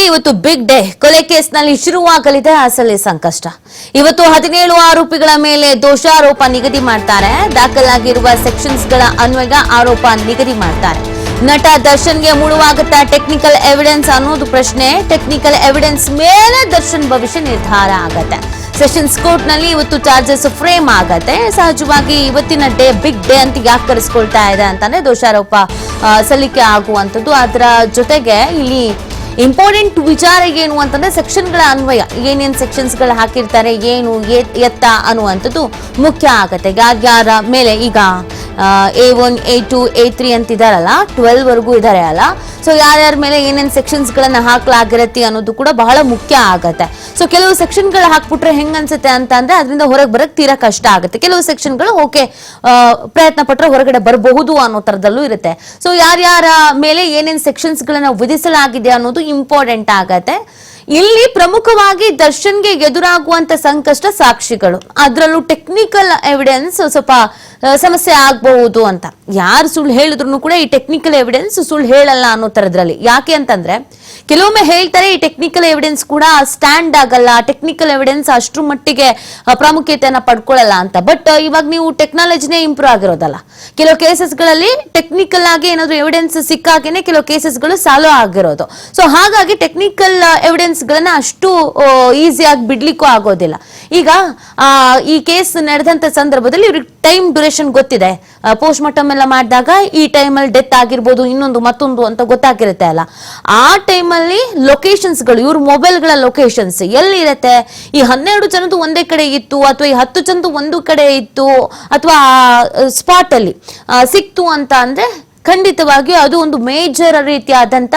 ಇವತ್ತು big day ಕೊಲೆ ಕೇಸ್ನಲ್ಲಿ ಶುರುವಾಗಲಿದೆ ಅಸಲಿ ಸಂಕಷ್ಟ. ಇವತ್ತು ಹದಿನೇಳು ಆರೋಪಿಗಳ ಮೇಲೆ ದೋಷಾರೋಪ ನಿಗದಿ ಮಾಡ್ತಾರೆ. ದಾಖಲಾಗಿರುವ ಸೆಕ್ಷನ್ಸ್ಗಳ ಅನ್ವಯ ಆರೋಪ ನಿಗದಿ ಮಾಡ್ತಾರೆ. ನಟ ದರ್ಶನ್ಗೆ ಮುಳುವಾಗುತ್ತಾ ಟೆಕ್ನಿಕಲ್ ಎವಿಡೆನ್ಸ್ ಅನ್ನೋದು ಪ್ರಶ್ನೆ. ಟೆಕ್ನಿಕಲ್ ಎವಿಡೆನ್ಸ್ ಮೇಲೆ ದರ್ಶನ್ ಭವಿಷ್ಯ ನಿರ್ಧಾರ ಆಗತ್ತೆ. ಸೆಷನ್ಸ್ ಕೋರ್ಟ್ನಲ್ಲಿ ಇವತ್ತು ಚಾರ್ಜಸ್ ಫ್ರೇಮ್ ಆಗತ್ತೆ. ಸಹಜವಾಗಿ ಇವತ್ತಿನ ಡೇ ಬಿಗ್ ಡೇ ಅಂತ ಯಾಕೆ ಕರೆಸ್ಕೊಳ್ತಾ ಇದೆ ಅಂತಂದ್ರೆ ದೋಷಾರೋಪ ಸಲ್ಲಿಕೆ ಆಗುವಂಥದ್ದು. ಅದರ ಜೊತೆಗೆ ಇಲ್ಲಿ ಇಂಪಾರ್ಟೆಂಟ್ ವಿಚಾರ ಏನು ಅಂತಂದ್ರೆ ಸೆಕ್ಷನ್ಗಳ ಅನ್ವಯ. ಏನೇನು ಸೆಕ್ಷನ್ಸ್ಗಳು ಹಾಕಿರ್ತಾರೆ, ಏನು ಎತ್ತ ಅನ್ನುವಂಥದ್ದು ಮುಖ್ಯ ಆಗತ್ತೆ. ಯಾರ್ಯಾರ ಮೇಲೆ ಈಗ A one A two A three ಅಂತಿದಾರಲ್ಲ twelve ವರೆಗೂ ಇದ್ದಾರೆ ಅಲ್ಲ. ಸೊ ಯಾರ್ಯಾರ ಮೇಲೆ ಏನೇನು ಸೆಕ್ಷನ್ಸ್ಗಳನ್ನು ಹಾಕಲಾಗಿರತ್ತೆ ಅನ್ನೋದು ಕೂಡ ಬಹಳ ಮುಖ್ಯ ಆಗತ್ತೆ. ಸೊ ಕೆಲವು ಸೆಕ್ಷನ್ಗಳು ಹಾಕ್ಬಿಟ್ರೆ ಹೆಂಗ್ ಅನ್ಸುತ್ತೆ ಅಂತ ಅಂದ್ರೆ ಅದರಿಂದ ಹೊರಗೆ ಬರೋಕ್ಕೆ ತೀರಾ ಕಷ್ಟ ಆಗುತ್ತೆ. ಕೆಲವು ಸೆಕ್ಷನ್ಗಳು ಓಕೆ ಪ್ರಯತ್ನ ಪಟ್ರೆ ಹೊರಗಡೆ ಬರಬಹುದು ಅನ್ನೋ ತರದಲ್ಲೂ ಇರುತ್ತೆ. ಸೊ ಯಾರ್ಯಾರ ಮೇಲೆ ಏನೇನು ಸೆಕ್ಷನ್ಸ್ ಗಳನ್ನ ವಿಧಿಸಲಾಗಿದೆ ಅನ್ನೋದು ಇಂಪಾರ್ಟೆಂಟ್ ಆಗತ್ತೆ. ಇಲ್ಲಿ ಪ್ರಮುಖವಾಗಿ ದರ್ಶನ್ಗೆ ಎದುರಾಗುವಂತ ಸಂಕಷ್ಟ ಸಾಕ್ಷಿಗಳು. ಅದರಲ್ಲೂ ಟೆಕ್ನಿಕಲ್ ಎವಿಡೆನ್ಸ್ ಸ್ವಲ್ಪ ಸಮಸ್ಯೆ ಆಗಬಹುದು ಅಂತ. ಯಾರು ಸುಳ್ಳು ಹೇಳಿದ್ರು ಕೂಡ ಈ ಟೆಕ್ನಿಕಲ್ ಎವಿಡೆನ್ಸ್ ಸುಳ್ಳು ಹೇಳಲ್ಲ ಅನ್ನೋ ತರದ್ರಲ್ಲಿ ಯಾಕೆ ಅಂತಂದ್ರೆ, ಕೆಲವೊಮ್ಮೆ ಹೇಳ್ತಾರೆ ಈ ಟೆಕ್ನಿಕಲ್ ಎವಿಡೆನ್ಸ್ ಕೂಡ ಸ್ಟ್ಯಾಂಡ್ ಆಗಲ್ಲ ಟೆಕ್ನಿಕಲ್ ಎವಿಡೆನ್ಸ್ ಅಷ್ಟ್ರ ಮಟ್ಟಿಗೆ ಪ್ರಾಮುಖ್ಯತೆಯನ್ನು ಪಡ್ಕೊಳ್ಳಲ್ಲ ಅಂತ. ಬಟ್ ಇವಾಗ ನೀವು ಟೆಕ್ನಾಲಜಿನೇ ಇಂಪ್ರೂವ್ ಆಗಿರೋದಲ್ಲ. ಕೆಲವು ಕೇಸಸ್ಗಳಲ್ಲಿ ಟೆಕ್ನಿಕಲ್ ಆಗಿ ಏನಾದ್ರು ಎವಿಡೆನ್ಸ್ ಸಿಕ್ಕಾಗೇನೆ ಕೆಲವು ಕೇಸಸ್ಗಳು ಸಾಲ್ವ್ ಆಗಿರೋದು. ಸೊ ಹಾಗಾಗಿ ಟೆಕ್ನಿಕಲ್ ಎವಿಡೆನ್ಸ್ ಗಳನ್ನ ಅಷ್ಟು ಈಸಿಯಾಗಿ ಬಿಡ್ಲಿಕ್ಕೂ ಆಗೋದಿಲ್ಲ. ಈಗ ಈ ಕೇಸ್ ನಡೆದಂತ ಸಂದರ್ಭದಲ್ಲಿ ಇವ್ರಿಗೆ ಟೈಮ್ ಡ್ಯೂರೇಷನ್ ಗೊತ್ತಿದೆ. ಪೋಸ್ಟ್ ಮಾರ್ಟಮ್ ಎಲ್ಲ ಮಾಡಿದಾಗ ಈ ಟೈಮಲ್ಲಿ ಡೆತ್ ಆಗಿರ್ಬೋದು, ಇನ್ನೊಂದು ಮತ್ತೊಂದು ಅಂತ ಗೊತ್ತಾಗಿರುತ್ತೆ ಅಲ್ಲ. ಆ ಟೈಮಲ್ಲಿ ಲೊಕೇಶನ್ಸ್ಗಳು ಇವ್ರ ಮೊಬೈಲ್ಗಳ ಲೊಕೇಶನ್ಸ್ ಎಲ್ಲಿರುತ್ತೆ? ಈ ಹನ್ನೆರಡು ಜನದ್ದು ಒಂದೇ ಕಡೆ ಇತ್ತು, ಅಥವಾ ಈ ಹತ್ತು ಜನದ್ದು ಒಂದು ಕಡೆ ಇತ್ತು, ಅಥವಾ ಸ್ಪಾಟ್ ಅಲ್ಲಿ ಸಿಕ್ತು ಅಂತ ಅಂದರೆ ಖಂಡಿತವಾಗಿಯೂ ಅದು ಒಂದು ಮೇಜರ್ ರೀತಿಯಾದಂತ